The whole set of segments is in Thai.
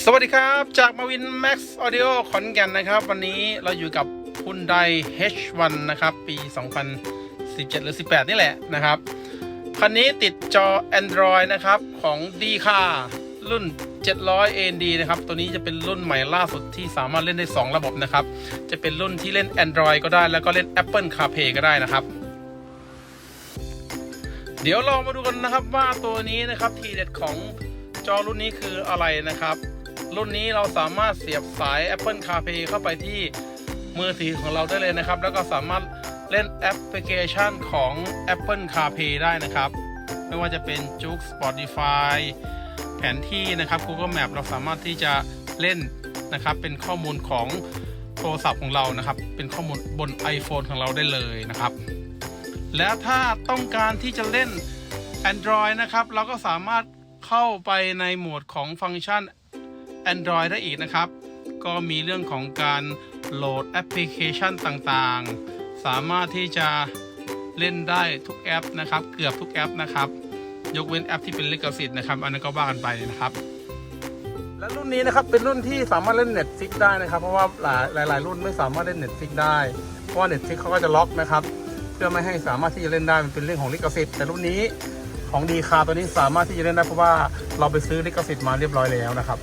สวัสดีครับจากมาวิน Max Audio ขอนแก่นนะครับ วันนี้เราอยู่กับ Hyundai H1 นะครับ ปี 2017 หรือ 18 นี่แหละนะครับ คันนี้ติดจอ Android นะครับ ของ d c a r รุ่น 700 AND นะครับ ตัวนี้จะเป็นรุ่นใหม่ล่าสุดที่สามารถเล่นได้ 2 ระบบนะครับ จะเป็นรุ่นที่เล่น Android ก็ได้แล้วก็เล่น Apple CarPlay ก็ได้นะครับเดี๋ยวลองมาดูกันนะครับว่าตัวนี้นะครับทีเด็ดของจอรุ่นนี้คืออะไรนะครับ รุ่นนี้เราสามารถเสียบสาย Apple CarPlay เข้าไปที่มือถือของเราได้เลยนะครับ แล้วก็สามารถเล่นแอปพลิเคชันของ Apple CarPlay ได้นะครับ ไม่ว่าจะเป็น j u k Spotify แผนที่นะครับ Google Map เราสามารถที่จะเล่นนะครับ เป็นข้อมูลของโทรศัพท์ของเรานะครับ เป็นข้อมูลบน iPhone ของเราได้เลยนะครับ แล้วถ้าต้องการที่จะเล่น Android นะครับ เราก็สามารถเข้าไปในโหมดของฟังก์ชัน Android ได้อีกนะครับ ก็มีเรื่องของการโหลดแอปพลิเคชันต่างๆ สามารถที่จะเล่นได้ทุกแอปนะครับ เกือบทุกแอปนะครับ ยกเว้นแอปที่เป็นลิขสิทธิ์นะครับ อันนั้นก็ว่ากันไปนะครับ และรุ่นนี้นะครับเป็นรุ่นที่สามารถเล่น Netflix ได้นะครับ เพราะว่าหลายหลายๆรุ่นไม่สามารถเล่น Netflix ได้ เพราะว่า Netflix เขาก็จะล็อกนะครับ เพื่อไม่ให้สามารถที่จะเล่นได้มันเป็นเรื่องของลิขสิทธิ์แต่รุ่นนี้ของดีคาตัวนี้สามารถที่จะเล่นได้เพราะว่าเราไปซื้อลิขสิทธิ์มาเรียบร้อยแล้วนะครับ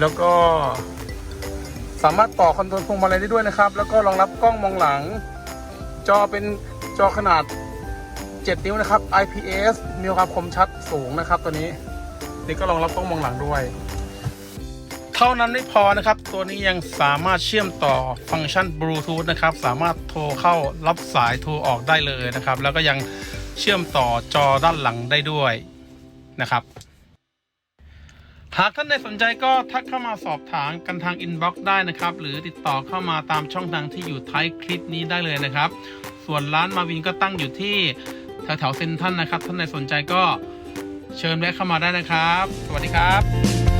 แล้วก็สามารถต่อคอนโทรลพวงมาลัยได้ด้วยนะครับ แล้วก็รองรับกล้องมองหลัง จอเป็นจอขนาด 7 นิ้วนะครับ IPS มีความคมชัดสูงนะครับ ตัวนี้ นี่ก็รองรับกล้องมองหลังด้วย เท่านั้นไม่พอนะครับ ตัวนี้ยังสามารถเชื่อมต่อฟังก์ชันบลูทูธนะครับ สามารถโทรเข้ารับสายโทรออกได้เลยนะครับ แล้วก็ยังเชื่อมต่อจอด้านหลังได้ด้วยนะครับ หากท่านใดสนใจก็ทักเข้ามาสอบถามกันทางอินบ็อกซ์ได้นะครับ หรือติดต่อเข้ามาตามช่องทางที่อยู่ท้ายคลิปนี้ได้เลยนะครับ ส่วนร้านมาวินก็ตั้งอยู่ที่แถวๆเซ็นทรัลนะครับ ท่านใดสนใจก็เชิญแวะเข้ามาได้นะครับ สวัสดีครับ